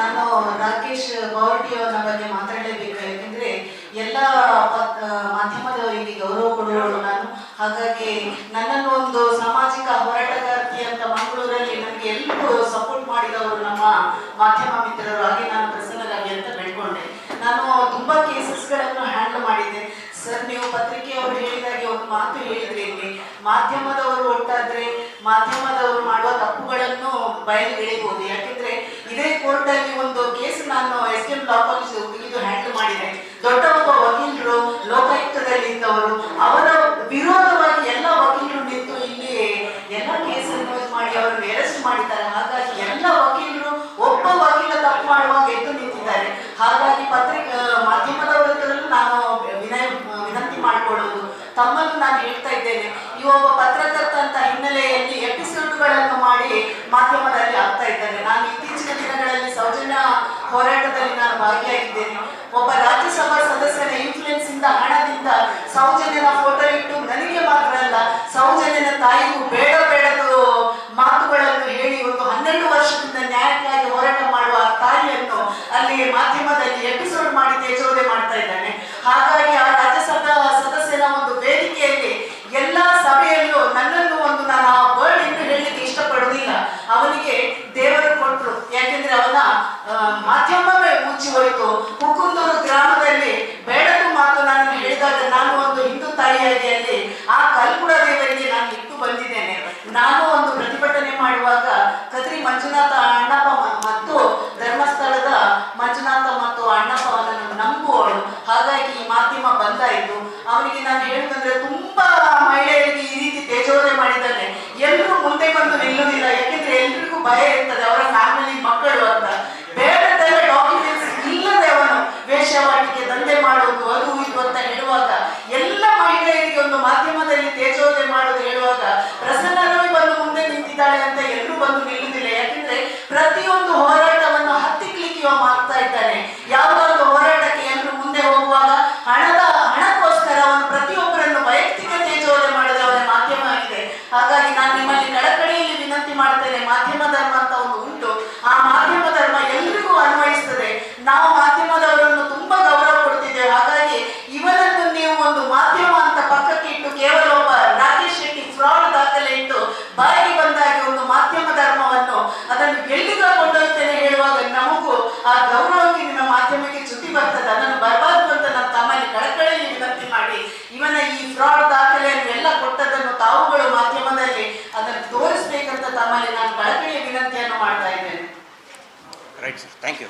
ನಾನು ರಾಕೇಶ್ ಬಾವಟಿ ಅವರ ಬಗ್ಗೆ ಮಾತಾಡಲೇಬೇಕು. ಯಾಕೆಂದ್ರೆ ಎಲ್ಲ ಮಾಧ್ಯಮದವರಿಗೆ ಗೌರವ ಕೊಡುವವರು ನಾನು. ಹಾಗಾಗಿ ನನ್ನನ್ನು ಒಂದು ಸಾಮಾಜಿಕ ಹೋರಾಟಗಾರ್ತಿ ಅಂತ ಮಂಗಳೂರಲ್ಲಿ ನನಗೆ ಎಲ್ಲರೂ ಸಪೋರ್ಟ್ ಮಾಡಿದವರು ನಮ್ಮ ಮಾಧ್ಯಮ ಮಿತ್ರರು. ಹಾಗೆ ನಾನು ಪ್ರಸನ್ನರಾಗಿ ಅಂತ ಬೆಳ್ಕೊಂಡೆ. ನಾನು ತುಂಬಾ ಕೇಸಸ್ಗಳನ್ನು ಹ್ಯಾಂಡಲ್ ಮಾಡಿದ್ದೆ. ಸರ್, ನೀವು ಪತ್ರಿಕೆಯವರು ಹೇಳಿದಾಗೆ ಒಂದು ಮಾತು ಹೇಳಿದ್ರಿ ಇಲ್ಲಿ. ಮಾಧ್ಯಮದವರು ಒಟ್ಟಾದ್ರೆ ಮಾಧ್ಯಮದವರು ಮಾಡುವ ತಪ್ಪುಗಳನ್ನು ಬಯಲು ಎಳಿಬಹುದು ಯಾಕೆಂದ್ರೆ ಇದೇ ಕೋರ್ಟ್ ಅಲ್ಲಿ ಒಂದು ಕೇಸ್ ನಾನು ಎಸ್ ಎಂ ಲಾ ಕಾಲೇಜ್ ಇದು ಹ್ಯಾಂಡಲ್ ಮಾಡಿದೆ. ದೊಡ್ಡ ಒಬ್ಬ ವಕೀಲರು ಲೋಕಾಯುಕ್ತದಲ್ಲಿ ಇದ್ದವರು, ಅವರ ವಿರೋಧವಾಗಿ ಎಲ್ಲ ವಕೀಲರು ನಿಂತು ಇಲ್ಲಿ ಎಲ್ಲ ಕೇಸನ್ನು ಮಾಡಿ, ಅವರನ್ನು ಅರೆಸ್ಟ್ ಮಾಡಿದ್ದಾರೆ. ಹಾಗಾಗಿ ಎಲ್ಲ ವಕೀಲರು ಒಬ್ಬ ವಕೀಲ ತಪ್ಪು ಮಾಡುವಾಗ ಎದ್ದು ನಿಂತಿದ್ದಾರೆ. ಹಾಗಾಗಿ ಪತ್ರಿಕಾ ಮಾಧ್ಯಮದವರಲ್ಲೂ ನಾನು ವಿನಯ, ವಿನಂತಿ ಮಾಡಿಕೊಳ್ಳುವುದು ತಮ್ಮನ್ನು ನಾನು ಹೇಳ್ತಾ ಇದ್ದೇನೆ. ಈ ಒಬ್ಬ ಪತ್ರಕರ್ತ ಅಂತ ಹಿನ್ನೆಲೆಯಲ್ಲಿ ಎಪಿಸೋಡ್ಗಳನ್ನು ಮಾಡಿ ಮಾಧ್ಯಮದಲ್ಲಿ ಹೋರಾಟದಲ್ಲಿ ನಾನು ಭಾಗಿಯಾಗಿದ್ದೇನೆ. ಒಬ್ಬ ರಾಜ್ಯಸಭಾ ಸದಸ್ಯನ ಇನ್ಫ್ಲುಯೆನ್ಸ್ ಇಂದ, ಹಣದಿಂದ ಸೌಜನ್ಯನ ಫೋಟೋ ಇಟ್ಟು ನನಗೆ ಮಾತ್ರ ಅಲ್ಲ, ಸೌಜನ್ಯನ ತಾಯಿಗೂ ಬೇಡ ಬೇಡದು ಮಾತುಗಳನ್ನು ಹೇಳಿ ಒಂದು ಹನ್ನೆರಡು ವರ್ಷದಿಂದ ನ್ಯಾಯಕ್ಕಾಗಿ ಹೋರಾಟ ಮಾಡುವ ತಾಯಿಯನ್ನು ಅಲ್ಲಿ ಮಾಧ್ಯಮದಲ್ಲಿ ಎಪಿಸೋಡ್ ಮಾಡಿ ತೇಜೋದೆ ಮಾಡ್ತಾ ಇದ್ದಾನೆ ಹಾಗಾಗಿ ಆ ರಾಜ್ಯಸಭಾ ಸದಸ್ಯನ ಒಂದು ವೇದಿಕೆಯಲ್ಲಿ ಎಲ್ಲಾ ಸಭೆಯಲ್ಲೂ ನನ್ನನ್ನು ಒಂದು ನಾನು ಆ ವರ್ಡ್ ಎಂದು ಹೇಳಲಿಕ್ಕೆ ಇಷ್ಟಪಡುವುದಿಲ್ಲ ಅವನಿಗೆ ದೇವರು ಕೊಟ್ಟರು ಯಾಕೆಂದ್ರೆ ಅವನ ಆ, ಮಾಧ್ಯಮವೇ ಮುಚ್ಚಿ ಹೋಯಿತು ಕುಕುಂದೂರು ಗ್ರಾಮದಲ್ಲಿ ಬೇಡದು ಮಾತು ನಾನು ಹೇಳಿದಾಗ ನಾನು ಒಂದು ಹಿಂದೂ ತಾಯಿಯಾಗಿ ಅಲ್ಲಿ ಆ ಕಲ್ಕುಡ ದೇವರಿಗೆ ನಾನು ಇಟ್ಟು ಬಂದಿದ್ದೇನೆ. ನಾನು ಒಂದು ಪ್ರತಿಭಟನೆ ಮಾಡುವಾಗ ಕದ್ರಿ ಮಂಜುನಾಥ ಅಣ್ಣಪ್ಪ ಮತ್ತು ಧರ್ಮಸ್ಥಳದ ಮಂಜುನಾಥ ಮತ್ತು ಅಣ್ಣಪ್ಪ ಅದನ್ನು ನಂಬುವಳು ಹಾಗಾಗಿ ಈ ಮಾಧ್ಯಮ ಬಂದಾಯಿತು. ಅವನಿಗೆ ನಾನು ಹೇಳುದಂದ್ರೆ ತುಂಬಾ ಮಹಿಳೆಯರಿಗೆ ಈ ರೀತಿ ತೇಜೋದಯ ಮಾಡಿದ್ದಾರೆ ಎಲ್ಲರೂ ಮುಂದೆ ಬಂದು ನಿಲ್ಲುವುದಿಲ್ಲ. ಯಾಕೆಂದ್ರೆ ಎಲ್ರಿಗೂ ಭಯ ಇರ್ತದೆ. ಅವರ ಫ್ಯಾಮಿಲಿ ಮಕ್ಕಳು ಅಂತ ಬೇಡದೆಲ್ಲ ಡಾಕ್ಯುಮೆಂಟ್ಸ್ ಇಲ್ಲದೆ ಅವನು ವೇಷವಾಟಿಕೆ ದಂಧೆ ಮಾಡುವುದು ಅದು ಇದು ಅಂತ ಹೇಳುವಾಗ ಎಲ್ಲ ಮಹಿಳೆಯರಿಗೆ ಒಂದು ಮಾಧ್ಯಮದಲ್ಲಿ ಮಾಡೋದು ಹೇಳುವಾಗ ಪ್ರಸನ್ನರೂ ಬಂದು ಮುಂದೆ ನಿಂತಿದ್ದಾಳೆ ಅಂತ ಎಲ್ಲರೂ ಬಂದು ನಿಲ್ಲುವುದಿಲ್ಲ. ಯಾಕಂದ್ರೆ ಪ್ರತಿಯೊಂದು ಹೋರಾಟವನ್ನು ಹತ್ತಿಕ್ಲಿಕ್ಕೆ ಇವ ಮಾಡ್ತಾ ಇದ್ದಾನೆ. ಯಾವುದಾದ್ರು ಹೋರಾಟಕ್ಕೆ ಎಲ್ಲರೂ ಮುಂದೆ ಹೋಗುವಾಗ ಹಣದ ಹಣಕ್ಕೋಸ್ಕರ ಅವನು ಪ್ರತಿಯೊಬ್ಬರನ್ನು ವೈಯಕ್ತಿಕ ತೇಜೋದೆ ಮಾಡಿದವರ ಮಾಧ್ಯಮ ಆಗಿದೆ. ಹಾಗಾಗಿ ನಾನು ನಿಮ್ಮಲ್ಲಿ ಕಳಕಳಿಯಲ್ಲಿ ವಿನಂತಿ ಮಾಡ್ತೇನೆ ಮಾಧ್ಯಮ ಧರ್ಮ ಅಂತ ಒಂದು ಉಂಟು ಆ ಮಾಧ್ಯಮ ಧರ್ಮ ಎಲ್ರಿಗೂ ಅನ್ವಯಿಸ್ತದೆ ನಾವು ಮಾಧ್ಯಮದವರನ್ನು ತುಂಬಾ ಗೌರವ ಕೊಡ್ತಿದ್ದೇವೆ ಹಾಗಾಗಿ ಇವನನ್ನು ನೀವು ಒಂದು ಮಾಧ್ಯಮ ಅಂತ ಪಕ್ಕಕ್ಕೆ ಇಟ್ಟು ಕೇವಲ ಒಬ್ಬ ರಾಕೇಶ್ ಶೆಟ್ಟಿ ಫ್ರಾಡ್ ದಾಖಲೆ ಇಟ್ಟು ಬಾಯಿಗೆ ಬಂದಾಗಿ ಒಂದು ಮಾಧ್ಯಮ ಧರ್ಮವನ್ನು ಅದನ್ನು ಎಲ್ಲಿಗ ಕೊಂಡೊಯ್ತೇನೆ ಹೇಳುವಾಗ ನಮಗೂ ಆ ಗೌರವಕ್ಕೆ ನಿಮ್ಮ ಮಾಧ್ಯಮಕ್ಕೆ ಚ್ಯುತಿ ಬರ್ತದೆ ಅದನ್ನು ಬರಬಾರ್ದು ಅಂತ ನಾನು ತಮ್ಮಲ್ಲಿ ಕಳಕಳಿಯಲ್ಲಿ ವಿನಂತಿ ಮಾಡಿ ಇವನ ಈ ಫ್ರಾಡ್ ದಾಖಲೆಯನ್ನು ಎಲ್ಲ ಕೊಟ್ಟದನ್ನು ತಾವುಗಳು ಮಾಧ್ಯಮದಲ್ಲಿ ಅದನ್ನು ತೋರಿಸ್ಬೇಕಂತ ತಮ್ಮಲ್ಲಿ ನಾನು ಕಳಕಳಿಯ ವಿನಂತಿಯನ್ನು ಮಾಡ್ತಾ ಇದ್ದೇನೆ. Right sir thank you